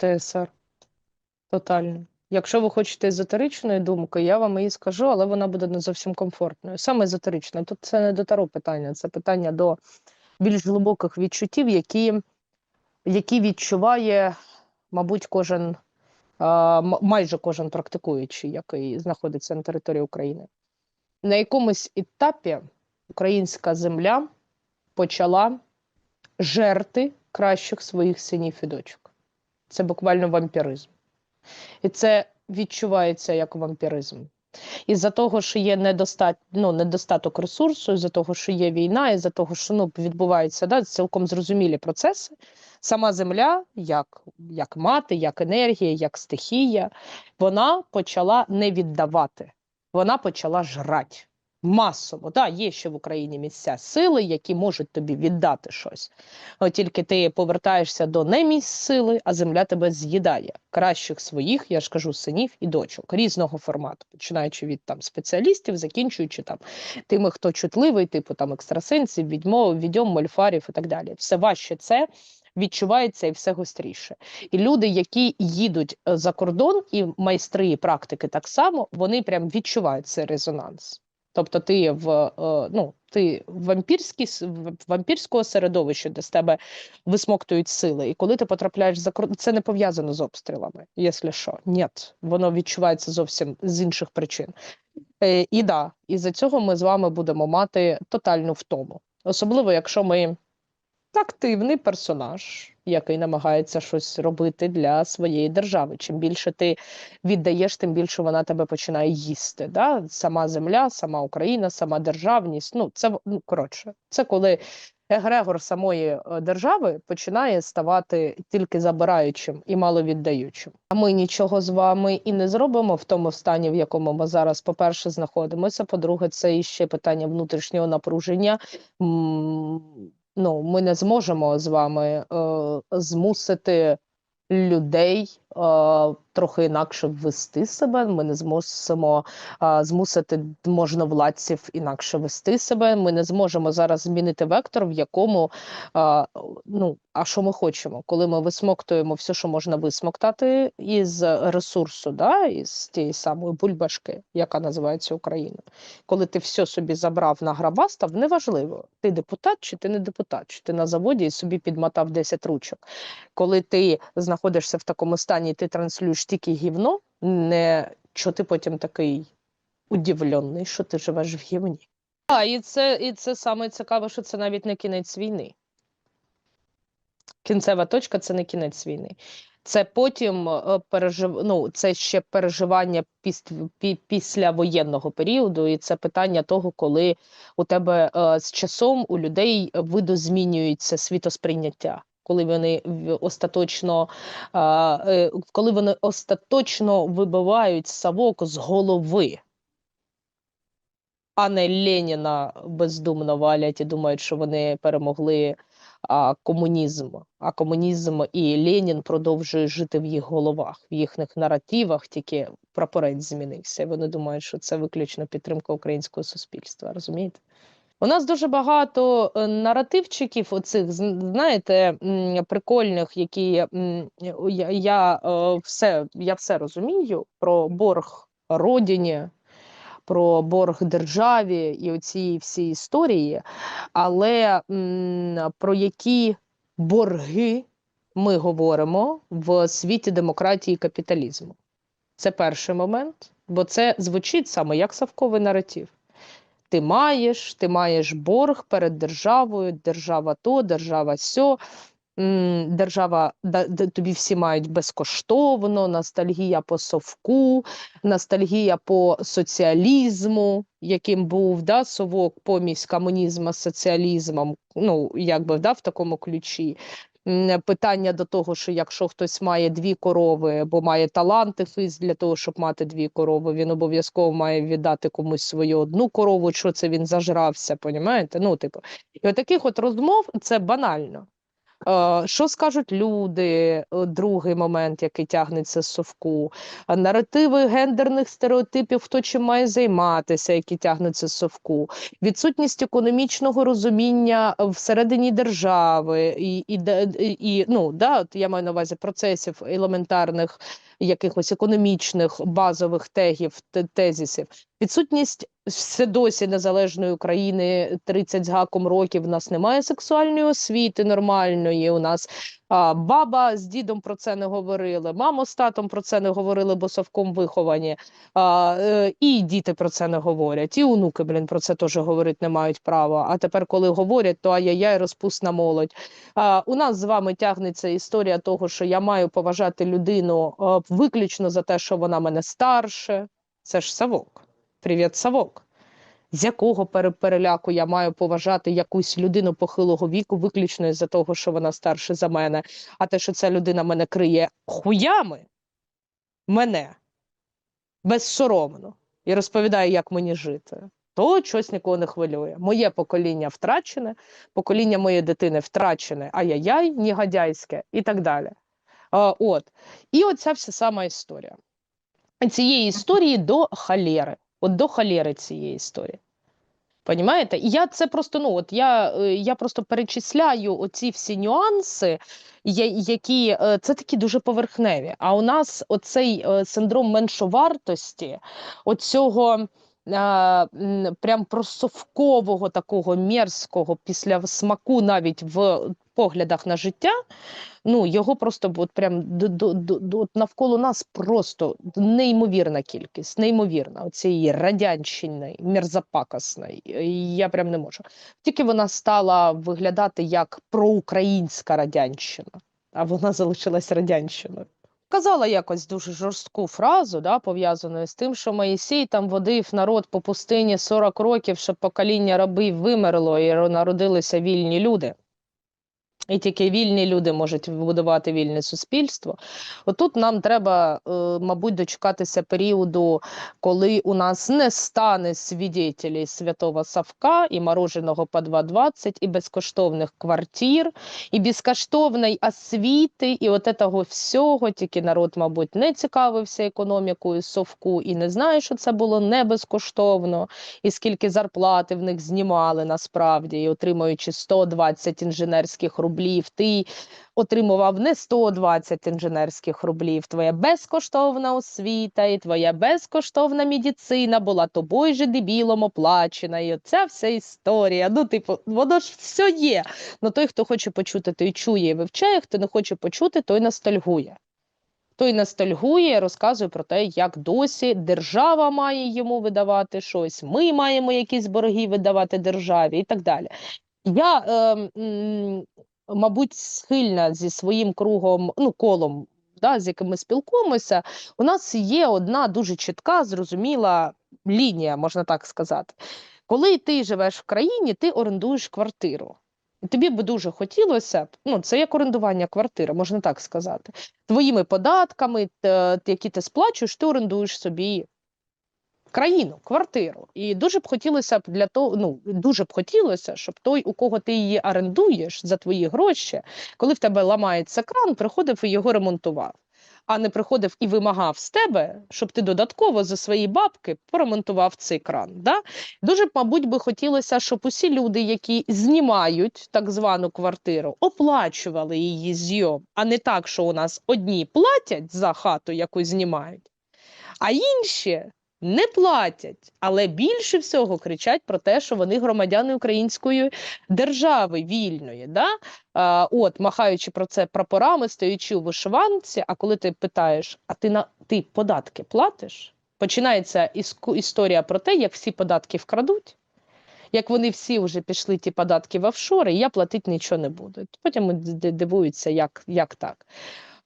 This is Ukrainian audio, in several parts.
ПТСР. Тотально. Якщо ви хочете езотеричної думки, я вам її скажу, але вона буде не зовсім комфортною. Саме езотерична. Тут це не до таро питання, це питання до більш глибоких відчуттів, які, які відчуває, мабуть, кожен, майже кожен практикуючий, який знаходиться на території України. На якомусь етапі українська земля почала жерти кращих своїх синів і дочок. Це буквально вампіризм. І це відчувається як вампіризм. Із-за того, що є недостат... ну, недостаток ресурсу, із-за того, що є війна, із-за того, що ну, відбуваються да, цілком зрозумілі процеси, сама земля, як, як мати, як енергія, як стихія, вона почала не віддавати, вона почала жрати. Масово, да, є ще в Україні місця сили, які можуть тобі віддати щось. От тільки ти повертаєшся до не місць сили, а земля тебе з'їдає. Кращих своїх, я ж кажу, синів і дочок різного формату, починаючи від там спеціалістів, закінчуючи там тими, хто чутливий, типу там екстрасенсів, відьмо, відьом, мольфарів і так далі. Все важче це. Відчувається і все гостріше. І люди, які їдуть е, за кордон, і майстри, і практики так само, вони прям відчувають цей резонанс. Тобто ти в е, ну, ти в вампірській в вампірського середовища, де з тебе висмоктують сили. І коли ти потрапляєш за це не пов'язано з обстрілами, якщо що. Ні, воно відчувається зовсім з інших причин. Е, і да, і за цього ми з вами будемо мати тотальну втому. Особливо, якщо ми активний персонаж, який намагається щось робити для своєї держави. Чим більше ти віддаєш, тим більше вона тебе починає їсти. Да? Сама земля, сама Україна, сама державність. Ну, це ну, коротше, це коли егрегор самої е, держави починає ставати тільки забираючим і маловіддаючим. А ми нічого з вами і не зробимо в тому стані, в якому ми зараз, по-перше, знаходимося. По-друге, це іще питання внутрішнього напруження. Ну, ми не зможемо з вами е, змусити людей трохи інакше вести себе. Ми не змусимо змусити можновладців інакше вести себе. Ми не зможемо зараз змінити вектор, в якому ну а що ми хочемо, коли ми висмоктуємо все, що можна висмоктати із ресурсу, да, із тієї самої бульбашки, яка називається Україна. Коли ти все собі забрав на грабастав, неважливо, ти депутат чи ти не депутат, чи ти на заводі і собі підмотав 10 ручок коли ти знаходишся в такому стані, і ти транслюєш тільки гівно, не що ти потім такий удивлений, що ти живеш в гівні. А, і це, і це саме цікаве, що це навіть не кінець війни. Кінцева точка це не кінець війни. Це потім е, пережив... ну, це ще переживання піс... після воєнного періоду, і це питання того, коли у тебе е, з часом у людей видозмінюється світосприйняття. Коли вони остаточно, е, коли вони остаточно вибивають совок з голови, а не Леніна бездумно валять і думають, що вони перемогли а, комунізм. А комунізм і Ленін продовжує жити в їх головах, в їхніх наративах, тільки прапорець змінився. Вони думають, що це виключно підтримка українського суспільства. Розумієте? У нас дуже багато е, наративчиків, оцих, знаєте, прикольних, які я, я, е, все, я все розумію про борг родині, про борг державі і оці всі історії, але про які борги ми говоримо в світі демократії і капіталізму. Це перший момент, бо це звучить саме як совковий наратив. Ти маєш, ти маєш борг перед державою, держава то, держава сьо. Держава тобі всі мають безкоштовно, ностальгія по совку, ностальгія по соціалізму, яким був да, совок помість комунізму з соціалізмом, ну якби да, в такому ключі. Питання до того, що якщо хтось має дві корови або має таланти фіз для того, щоб мати дві корови, він обов'язково має віддати комусь свою одну корову, що це він зажрався, понімаєте? Ну, типу, і от таких от розмов це банально. Е, Що скажуть люди? е, Другий момент, який тягнеться з совку. Е, Наративи гендерних стереотипів, хто чим має займатися, які тягнуться з совку. Відсутність економічного розуміння всередині держави і, і, і ну, да, я маю на увазі процесів елементарних, якихось економічних базових тегів, тезісів. Відсутність все досі незалежної України 30 з гаком років. У нас немає сексуальної освіти нормальної. У нас баба з дідом про це не говорили, мама з татом про це не говорили, бо совком виховані. Е, і діти про це не говорять, і онуки, блін, про це теж говорити не мають права. А тепер, коли говорять, то ай-яй-яй, розпусна молодь. У нас з вами тягнеться історія того, що я маю поважати людину виключно за те, що вона мене старше. Це ж совок. Привіт, совок. З якого переляку я маю поважати якусь людину похилого віку, виключно із-за того, що вона старше за мене, а те, що ця людина мене криє хуями, мене безсоромно і розповідає, як мені жити, то щось нікого не хвилює. Моє покоління втрачене, покоління моєї дитини втрачене, ай-яй-яй, негодяйське і так далі. А, от. І оця вся сама історія. Цієї історії до халєри. От до халєри цієї історії. Понімаєте? І я це просто, ну, от я, е, я просто перечисляю оці всі нюанси, які е, це такі дуже поверхневі. А у нас оцей е, синдром меншовартості, оцього прям просовкового такого мерзкого після смаку навіть в поглядах на життя, ну його просто от прям до, от навколо нас просто неймовірна кількість, неймовірна оцієї радянщини, мерзопакосної. Я прям не можу. Тільки вона стала виглядати як проукраїнська радянщина, а вона залишилась радянщиною. Казала якось дуже жорстку фразу, да, пов'язану з тим, що Моїсій там водив народ по пустині 40 років, щоб покоління рабів вимерло і народилися вільні люди. І тільки вільні люди можуть будувати вільне суспільство. Отут нам треба, е, мабуть, дочекатися періоду, коли у нас не стане свідетелей святого Савка і мороженого по 2,20, і безкоштовних квартир, і безкоштовної освіти, і от этого всього. Тільки народ, мабуть, не цікавився економікою Совку і не знає, що це було не безкоштовно, і скільки зарплати в них знімали насправді, і отримуючи 120 інженерських рублів, ти отримував не 120 інженерських рублів. Твоя безкоштовна освіта і твоя безкоштовна медицина була тобою же дебілом оплачена. І оця вся історія. Ну, типу, воно ж все є. Ну той, хто хоче почути, той чує і вивчає, хто не хоче почути, той ностальгує. Той ностальгує, розказує про те, як досі держава має йому видавати щось, ми маємо якісь борги видавати державі і так далі. Я, е, мабуть, схильна зі своїм кругом, ну, колом, да, з яким ми спілкуємося, у нас є одна дуже чітка, зрозуміла лінія, можна так сказати. Коли ти живеш в країні, ти орендуєш квартиру. І тобі би дуже хотілося, ну це як орендування квартири, можна так сказати. Твоїми податками, які ти сплачуєш, ти орендуєш собі країну, квартиру. І дуже б хотілося б для того, ну дуже б хотілося, щоб той, у кого ти її орендуєш за твої гроші, коли в тебе ламається кран, приходив і його ремонтував. А не приходив і вимагав з тебе, щоб ти додатково за свої бабки поремонтував цей кран. Да? Дуже мабуть, би хотілося, щоб усі люди, які знімають так звану квартиру, оплачували її зйом, а не так, що у нас одні платять за хату, яку знімають, а інші не платять, але більше всього кричать про те, що вони громадяни української держави вільної. Да? А, от, махаючи про це прапорами, стоячи у вишиванці, а коли ти питаєш, а ти на ти податки платиш? Починається історія про те, як всі податки вкрадуть. Як вони всі вже пішли ті податки в офшори, я платити нічого не буду. Потім дивуються, як, як так.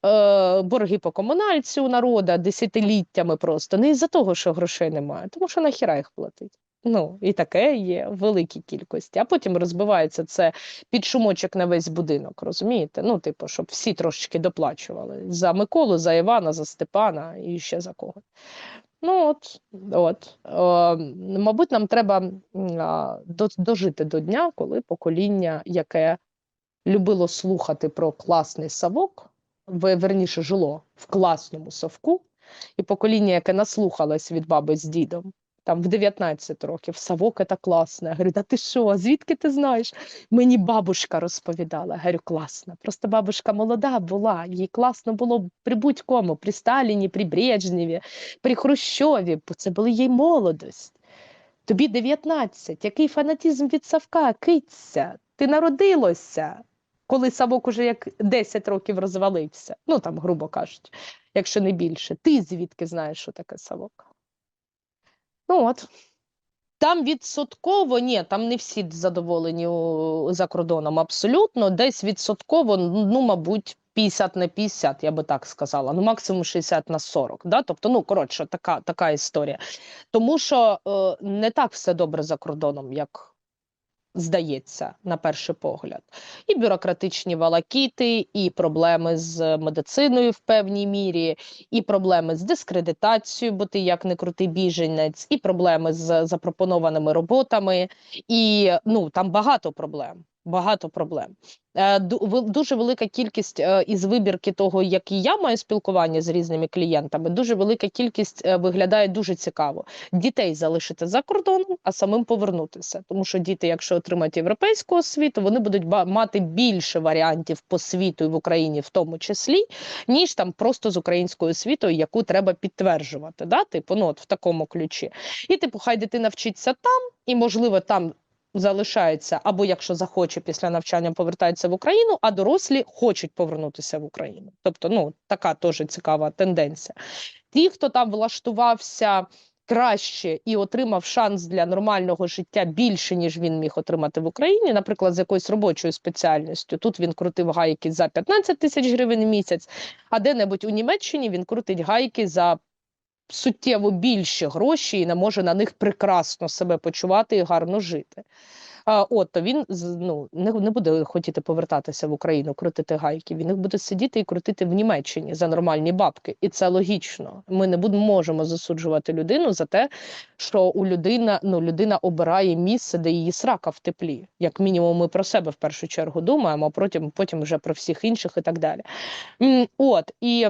Е, борги по комунальці у народа десятиліттями просто не із-за того, що грошей немає, тому що нахіра їх платить. Ну, і таке є в великій кількості. А потім розбивається це під шумочок на весь будинок, розумієте? Ну, типу, щоб всі трошечки доплачували за Миколу, за Івана, за Степана і ще за кого. Ну, от, от. Е, мабуть, нам треба дожити до дня, коли покоління, яке любило слухати про класний совок, в- верніше жило в класному совку, і покоління, яке наслухалось від баби з дідом, там в 19 років, совок це класно. Я говорю, да ти що, звідки ти знаєш? Мені бабушка розповідала. Я говорю, класно. Просто бабушка молода була, їй класно було при будь-кому, при Сталіні, при Брежневі, при Хрущові, бо це була їй молодость. Тобі 19, який фанатізм від Савка, киця, ти народилося, коли Савок уже як 10 років розвалився, ну там, грубо кажучи, якщо не більше. Ти звідки знаєш, що таке Савок? Ну от. Там відсотково, ні, там не всі задоволені за кордоном, абсолютно. Десь відсотково, ну, мабуть, 50 на 50, я би так сказала. Ну, максимум 60 на 40. Да? Тобто, ну, коротше, така, така історія. Тому що е, не так все добре за кордоном, як здається, на перший погляд. І бюрократичні валакіти, і проблеми з медициною в певній мірі, і проблеми з дискредитацією, бо ти як не крутий біженець, і проблеми з запропонованими роботами, і ну там багато проблем. Багато проблем. Е, Дуже велика кількість е, із вибірки того, як і я маю спілкування з різними клієнтами. Дуже велика кількість е, виглядає дуже цікаво. Дітей залишити за кордоном, а самим повернутися. Тому що діти, якщо отримають європейську освіту, вони будуть мати більше варіантів по світу і в Україні, в тому числі, ніж там просто з українською освітою, яку треба підтверджувати. Да? Типу, ну от в такому ключі. І типу, хай дитина вчиться там, і можливо там. Залишається або якщо захоче після навчання повертається в Україну, а дорослі хочуть повернутися в Україну. Тобто, ну така теж цікава тенденція. Ті, хто там влаштувався краще і отримав шанс для нормального життя більше, ніж він міг отримати в Україні, наприклад, з якоюсь робочою спеціальністю. Тут він крутив гайки за 15 тисяч гривень в місяць, а де-небудь у Німеччині він крутить гайки за суттєво більші гроші і не може на них прекрасно себе почувати і гарно жити. От, то він ну, не, не буде хотіти повертатися в Україну, крутити гайки. Він їх буде сидіти і крутити в Німеччині за нормальні бабки. І це логічно. Ми не будемо можемо засуджувати людину за те, що у людина, ну, людина обирає місце, де її срака в теплі. Як мінімум, ми про себе в першу чергу думаємо, а потім, потім вже про всіх інших і так далі. От і.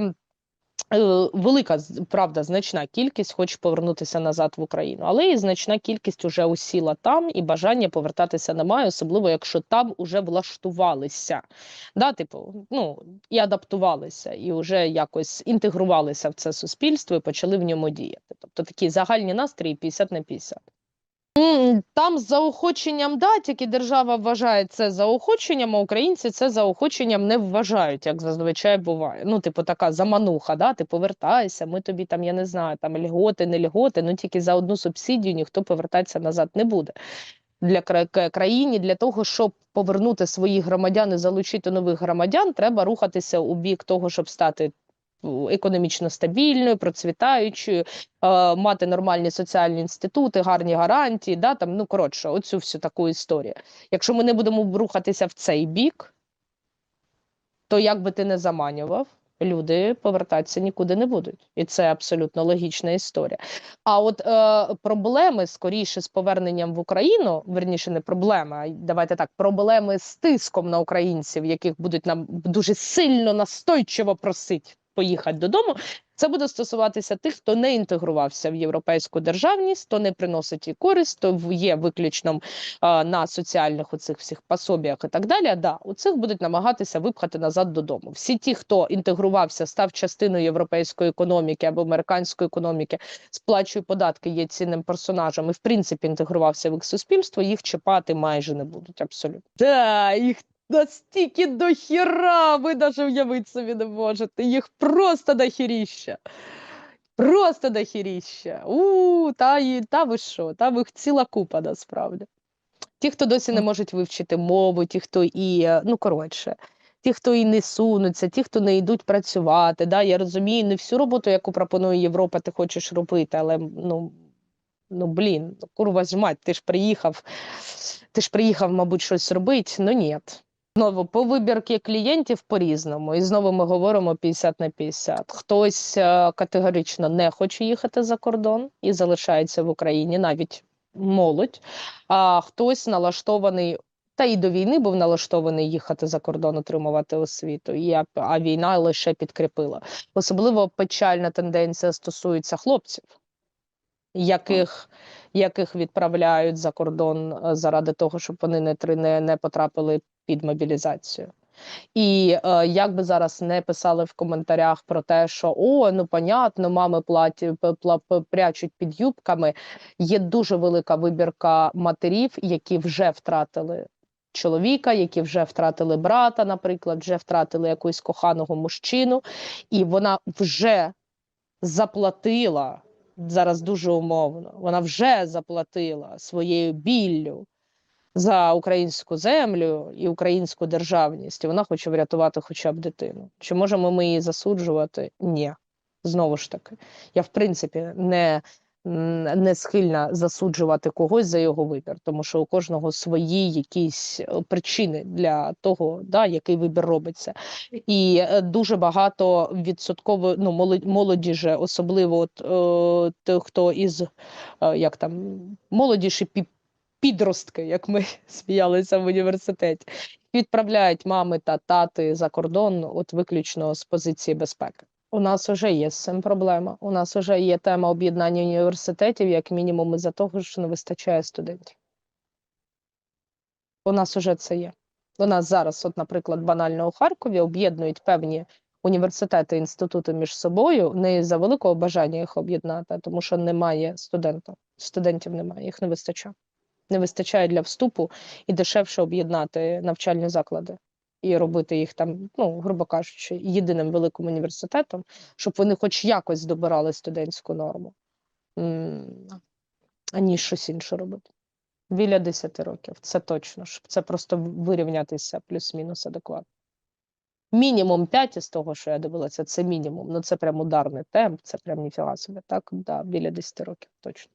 Е, Велика правда, значна кількість хоче повернутися назад в Україну, але і значна кількість уже усіла там, і бажання повертатися немає, особливо якщо там уже влаштувалися, да, типу, ну і адаптувалися, і вже якось інтегрувалися в це суспільство і почали в ньому діяти. Тобто такі загальні настрої 50 на 50. Там заохоченням да, тільки держава вважає це заохоченням, а українці це заохоченням не вважають, як зазвичай буває. Ну, типу, така замануха, да, ти повертайся, ми тобі там, я не знаю, там льготи, не льготи, ну тільки за одну субсидію ніхто повертатися назад не буде. Для кра- країні, для того, щоб повернути своїх громадян і залучити нових громадян, треба рухатися у бік того, щоб стати економічно стабільною, процвітаючою, е, мати нормальні соціальні інститути, гарні гарантії, да, там, ну, коротше, оцю всю таку історію. Якщо ми не будемо рухатися в цей бік, то як би ти не заманював, люди повертатися нікуди не будуть. І це абсолютно логічна історія. А от е, проблеми скоріше з поверненням в Україну, верніше, не проблеми, а давайте так, проблеми з тиском на українців, яких будуть нам дуже сильно настойчиво просити поїхати додому. Це буде стосуватися тих, хто не інтегрувався в європейську державність, хто не приносить їй користь, хто в- є виключно а, на соціальних оцих всіх пособіях і так далі. Да, у цих будуть намагатися випхати назад додому. Всі ті, хто інтегрувався, став частиною європейської економіки або американської економіки, сплачує податки, є цінним персонажем і в принципі інтегрувався в їх суспільство, їх чіпати майже не будуть. Абсолютно. Да, їх настільки дохіра, ви навіть уявити собі не можете. Їх просто дохіріща. Просто дохіріща. У, та, і- та ви що, та їх ціла купа насправді. Ті, хто досі не можуть вивчити мову, ті, хто і, е, ну коротше, ті, хто і не сунуться, ті, хто не йдуть працювати. Да? Я розумію, не всю роботу, яку пропонує Європа, ти хочеш робити, але ну, ну блін, ну, курва ж мать, ти ж приїхав, ти ж приїхав, мабуть, щось робити. Ну ні. Знову по вибірки клієнтів по-різному. І знову ми говоримо 50 на 50. Хтось е, категорично не хоче їхати за кордон і залишається в Україні, навіть молодь, а хтось налаштований Та і до війни був налаштований їхати за кордон, отримувати освіту, і, а, війна лише підкріпила. Особливо печальна тенденція стосується хлопців, яких, яких відправляють за кордон е, заради того, щоб вони не, не, не потрапили під мобілізацію. І е, як би зараз не писали в коментарях про те, що о, ну понятно, мами платять пла- п- прячуть під юбками. Є дуже велика вибірка матерів, які вже втратили чоловіка, які вже втратили брата, наприклад, вже втратили якогось коханого мужчину, і вона вже заплатила зараз дуже умовно. Вона вже заплатила своєю біллю за українську землю і українську державність. І вона хоче врятувати хоча б дитину. Чи можемо ми її засуджувати? Ні. Знову ж таки, я в принципі не, не схильна засуджувати когось за його вибір, тому що у кожного свої якісь е, причини для того, да, який вибір робиться. І е, дуже багато відсотково ну, молоді, молоді же, особливо от, е, тих, хто із е, як там молодіші пі- підростки, як ми сміялися в університеті, відправляють мами та тати за кордон, от виключно з позиції безпеки. У нас вже є з цим проблема. У нас вже є тема об'єднання університетів, як мінімум, із-за того, що не вистачає студентів. У нас вже це є. У нас зараз, от, наприклад, банально у Харкові об'єднують певні університети, інститути між собою не за великого бажання їх об'єднати, тому що немає студента. Студентів немає, їх не вистачає. Не вистачає для вступу і дешевше об'єднати навчальні заклади і робити їх там, ну, грубо кажучи, єдиним великим університетом, щоб вони хоч якось добирали студентську норму, аніж щось інше робити. Біля 10 років, це точно, щоб це просто вирівнятися плюс-мінус адекватно. Мінімум 5 із того, що я дивилася, це мінімум. Ну це прям ударний темп, це прям ніфіга собі. Так, да, біля 10 років, точно.